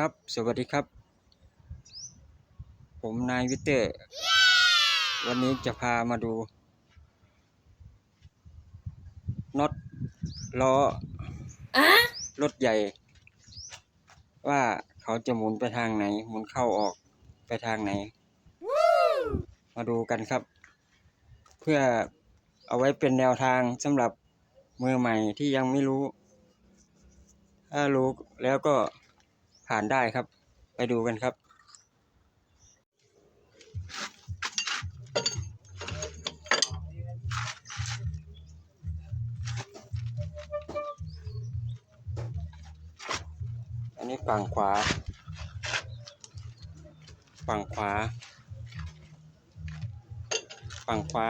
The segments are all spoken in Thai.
ครับ สวัสดีครับ ผมนายวิเตอร์ วันนี้จะพามาดูน็อตล้อรถใหญ่ ว่าเขาจะหมุนไปทางไหน หมุนเข้าออกไปทางไหน มาดูกันครับ เพื่อเอาไว้เป็นแนวทางสำหรับมือใหม่ที่ยังไม่รู้ ถ้ารู้แล้วก็ ผ่านได้ครับ ไปดูกันครับ อันนี้ฝั่งขวา ฝั่งขวา ฝั่งขวา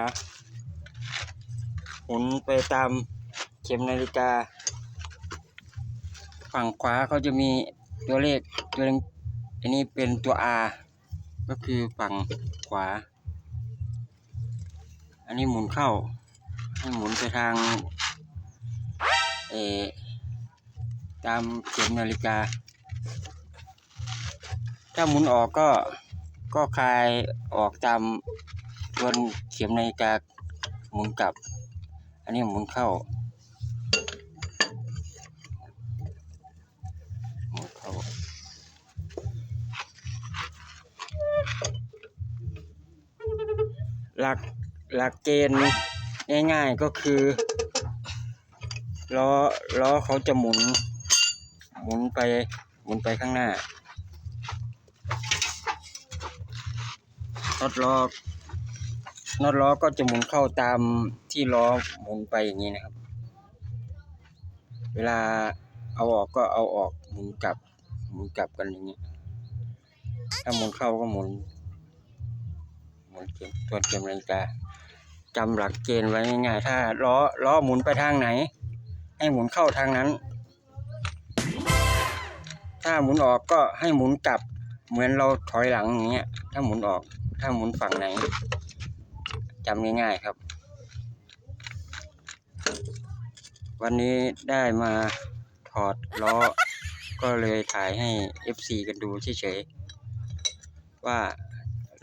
หมุนไปตามเข็มนาฬิกา ฝั่งขวาเขาจะมี ตัวเลขตัวนอันนี้เป็นตัว R ก็คือฝั่งขวา อันนี้หมุนเข้า ให้หมุนไปทางเออตามเข็มนาฬิกา ถ้าหมุนออกก็ก็คลายออกตามตัวเข็มนาฬิกาหมุนกลับ อันนี้หมุนเข้า หมุนเข้า หลักหลักเกณฑ์ง่ายๆก็คือล้อล้อเขาจะหมุน หมุนไปหมุนไปข้างหน้าน็อตล้อน็อตล้อก็จะหมุนเข้าตามที่ล้อหมุนไปอย่างนี้นะครับ เวลาเอาออกก็เอาออกหมุนกลับหมุนกลับกันอย่างนี้ ถ้าหมุนเข้าก็หมุน หมุนเข็มตัวเข็มนาฬิกาจำหลักเกณฑ์ไว้ง่ายๆถ้าล้อล้อหมุนไปทางไหน ให้หมุนเข้าทางนั้น ถ้าหมุนออกก็ให้หมุนกลับ เหมือนเราถอยหลังอย่างเงี้ย ถ้าหมุนออกถ้าหมุนฝั่งไหนจำง่ายๆครับ วันนี้ได้มาถอดล้อ ก็เลยถ่ายให้ FC กันดูเฉยๆว่า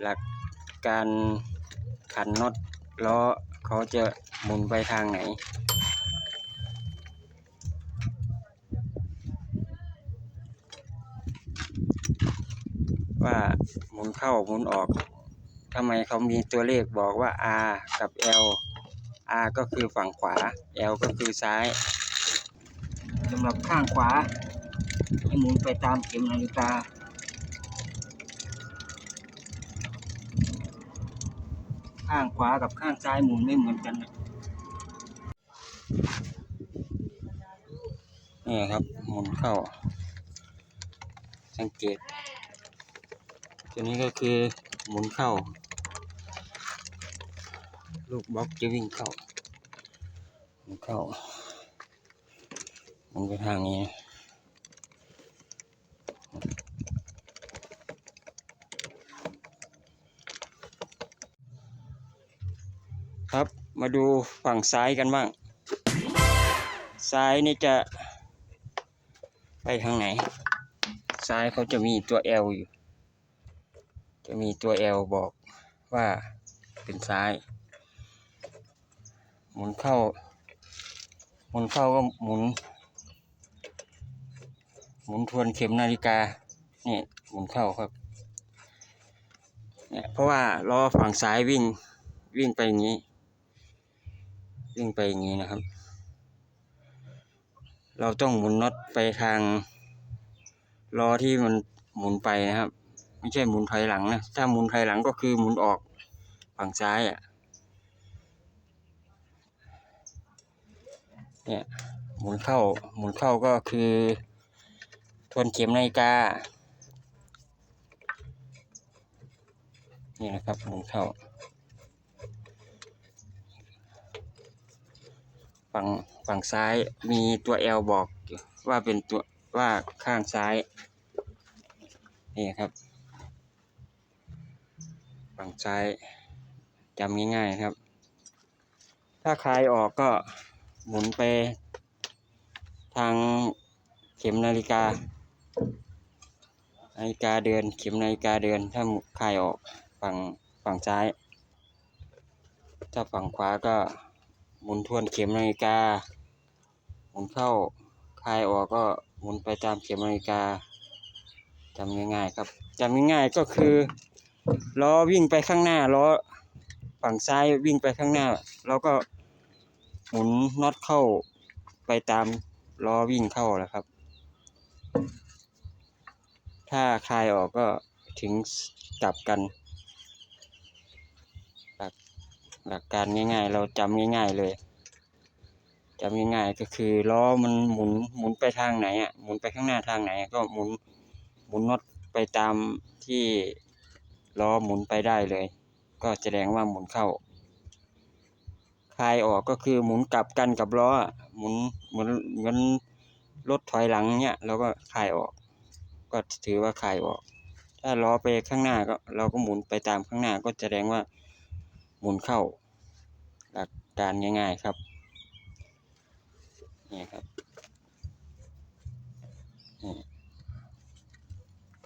หลัก การขันน็อตล้อเขาจะหมุนไปทางไหน ว่าหมุนเข้าหมุนออกทำไมเขามีตัวเลขบอกว่า R กับ L R ก็คือฝั่งขวา L ก็คือซ้ายสำหรับข้างขวาให้หมุนไปตามเข็มนาฬิกา ข้างขวากับข้างซ้ายหมุนไม่เหมือนกันนะนี่ครับหมุนเข้า สังเกต ตัวนี้ก็คือหมุนเข้า ลูกบล็อกจะวิ่งเข้าหมุนเข้ามุนไปทางนี้ ครับ มาดูฝั่งซ้ายกันบ้าง ซ้ายนี่จะไปทางไหน ซ้ายเขาจะมีตัว L อยู่ จะมีตัว L บอกว่าเป็นซ้าย หมุนเข้า หมุนเข้าก็หมุน หมุนทวนเข็มนาฬิกานี่หมุนเข้าครับเนี่ยเพราะว่าล้อฝั่งซ้ายวิ่งวิ่งไปอย่างนี้ วิ่งไปอย่างนี้นะครับ เราต้องหมุนน็อตไปทางล้อที่มันหมุนไปนะครับ ไม่ใช่หมุนถอยหลังนะถ้าหมุนถอยหลังก็คือหมุนออกฝั่งซ้ายอะเนี่ยหมุนเข้าหมุนเข้าก็คือทวนเข็มนาฬิกานี่นะครับหมุนเข้า ฝั่งฝั่งซ้ายมีตัว L บอกว่าเป็นตัวว่าข้างซ้าย นี่ครับ ฝั่งซ้ายจำง่ายๆครับ ถ้าคลายออกก็หมุนไปทางเข็มนาฬิกา นาฬิกาเดิน เข็มนาฬิกาเดิน ถ้าคลายออกฝั่งฝั่งซ้าย ถ้าฝั่งขวาก็ หมุนทวนเข็มนาฬิกา หมุนเข้าคลายออกก็หมุนไปตามเข็มนาฬิกาจำง่ายๆครับจำง่ายๆก็คือล้อวิ่งไปข้างหน้าล้อฝั่งซ้ายวิ่งไปข้างหน้า แล้วก็หมุนน็อตเข้าไปตามล้อวิ่งเข้าแหละครับ ถ้าคลายออกก็ถึงกลับกัน หลัก หลักการง่ายๆ เราจำง่ายๆเลยจำง่ายๆก็คือล้อมันหมุนหมุนไปทางไหนอะหมุนไปข้างหน้าทางไหน ก็หมุนหมุนน็อตไปตามที่ล้อหมุนไปได้เลย ก็แสดงว่าหมุนเข้าคลายออกก็คือหมุนกลับกันกับล้อหมุนเหมือนเหมือนรถถอยหลังเนี้ยเราก็คลายออก ก็ถือว่าคลายออก ถ้าล้อไปข้างหน้าก็เราก็หมุนไปตามข้างหน้าก็แสดงว่า หมุนเข้า หลักการง่าย ๆครับ นี่ครับนี่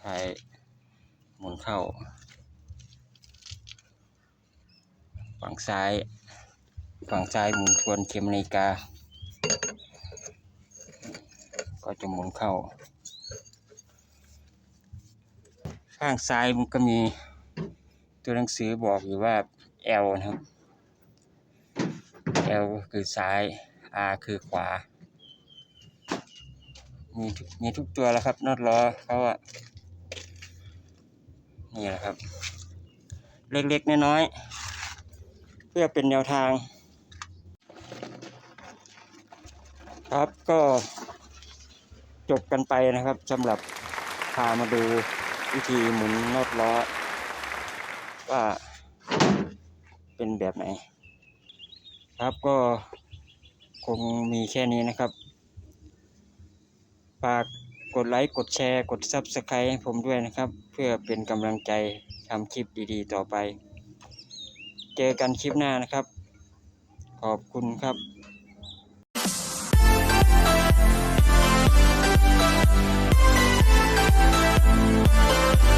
คลายหมุนเข้า ฝั่งซ้าย ฝั่งซ้ายหมุนทวนเข็มนาฬิกา ก็จะหมุนเข้า ข้างซ้ายมันก็มี ตัวหนังสือบอกอยู่ว่า L นะครับ L คือซ้าย R คือขวา มีทุกมีทุกตัวแล้วครับน็อตล้อเขาอะนี่แหละครับ เล็กๆ น้อยๆ เพื่อเป็นแนวทาง ครับก็จบกันไปนะครับสำหรับพามาดูวิธีหมุนน็อตล้อ ว่าเป็นแบบไหน ครับก็คงมีแค่นี้นะครับฝากกดไลค์ กดแชร์ กด Subscribe ให้ผมด้วยนะครับ เพื่อเป็นกำลังใจทำคลิปดีๆ ต่อไป เจอกันคลิปหน้านะครับ ขอบคุณครับ Thank